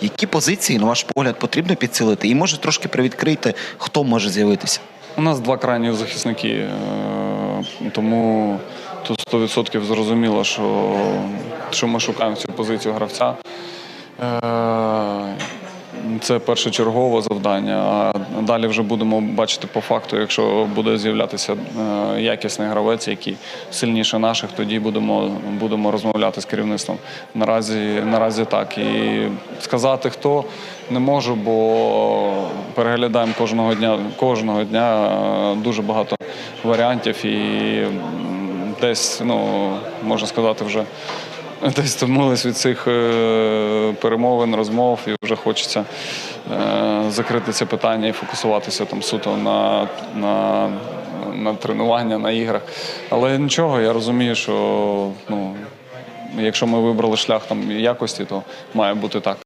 Які позиції, на ваш погляд, потрібно підсилити? І може трошки привідкрити, хто може з'явитися? У нас два крайні захисники, е, тому тут 100% зрозуміло, що, що ми шукаємо цю позицію гравця. Це першочергове завдання. А далі вже будемо бачити по факту, якщо буде з'являтися е, якісний гравець, який сильніше наших, тоді будемо, будемо розмовляти з керівництвом. Наразі, наразі так. І сказати хто не можу, бо переглядаємо кожного дня кожного дня е, дуже багато варіантів і десь, ну можна сказати, вже десь втомились від цих е, перемовин, розмов, і вже хочеться е, закрити це питання і фокусуватися там суто на, на, на тренування, на іграх. Але нічого, я розумію, що ну, якщо ми вибрали шлях там якості, то має бути так.